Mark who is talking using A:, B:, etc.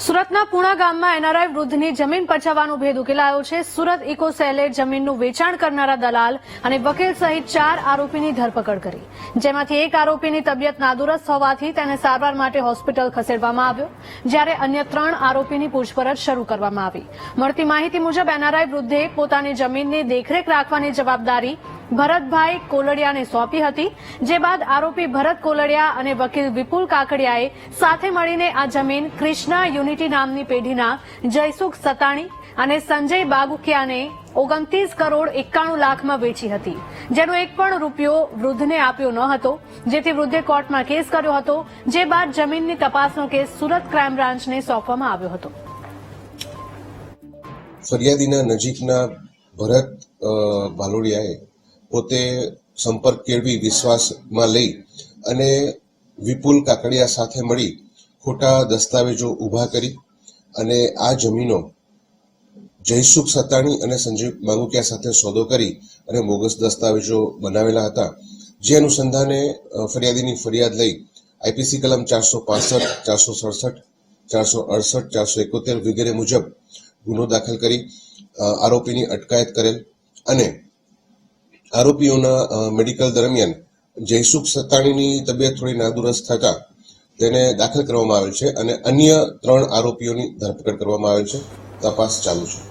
A: સુરતના પુણા ગામમાં એનઆરઆઈ વૃદ્ધની જમીન પચાવવાનો ભેદ ઉકેલાયો છે. સુરત ઇકો સેલે જમીનનું વેચાણ કરનારા દલાલ અને વકીલ સહિત ચાર આરોપીની ધરપકડ કરી. જેમાંથી એક આરોપીની તબિયત નાદુરસ્ત હોવાથી તેને સારવાર માટે હોસ્પિટલ ખસેડવામાં આવ્યો, જ્યારે અન્ય ત્રણ આરોપીની પૂછપરછ શરૂ કરવામાં આવી. મળતી માહિતી મુજબ, એનઆરઆઈ વૃદ્ધે પોતાની જમીનની દેખરેખ રાખવાની જવાબદારી ભરતભાઈ કોલડિયાને સોંપી હતી, જે બાદ આરોપી ભરત કોલડિયા અને વકીલ વિપુલ કાકડિયાએ સાથે મળીને આ જમીન ક્રિષ્ના યુનિટી નામની પેઢીના જયસુખ સતાણી અને સંજય બાગુકિયાને ઓગણત્રીસ કરોડ એકાણું લાખમાં વેચી હતી, જેનો એક પણ રૂપિયો વૃદ્ધને આપ્યો ન હતો, જેથી વૃદ્ધે કોર્ટમાં કેસ કર્યો હતો, જે બાદ જમીનની તપાસનો કેસ સુરત ક્રાઇમ બ્રાન્ચને સોંપવામાં આવ્યો હતો.
B: ફરિયાદીના નજીકના ભરત ભાલોડિયાએ પોતે સંપર્ક કેળવી વિશ્વાસમાં લઈ અને વિપુલ કાકડિયા સાથે મળી ખોટા દસ્તાવેજો ઊભા કરી અને આ જમીનો જયસુખ સતાણી અને સંજીવ માંગુકિયા સાથે સોદો કરી અને બોગસ દસ્તાવેજો બનાવેલા હતા. જે અનુસંધાને ફરિયાદીની ફરિયાદ લઈ આઈપીસી કલમ ચારસો પાસઠ, ચારસો સડસઠ, ચારસો અડસઠ, ચારસો એકોતેર વગેરે મુજબ ગુનો દાખલ કરી આરોપીની અટકાયત કરેલ અને આરોપીઓના મેડિકલ દરમિયાન જયસુખ સત્તાણીની તબિયત થોડી નાદુરસ્ત થતા તેને દાખલ કરવામાં આવેલ છે અને અન્ય ત્રણ આરોપીઓની ધરપકડ કરવામાં આવેલ છે. તપાસ ચાલુ છે.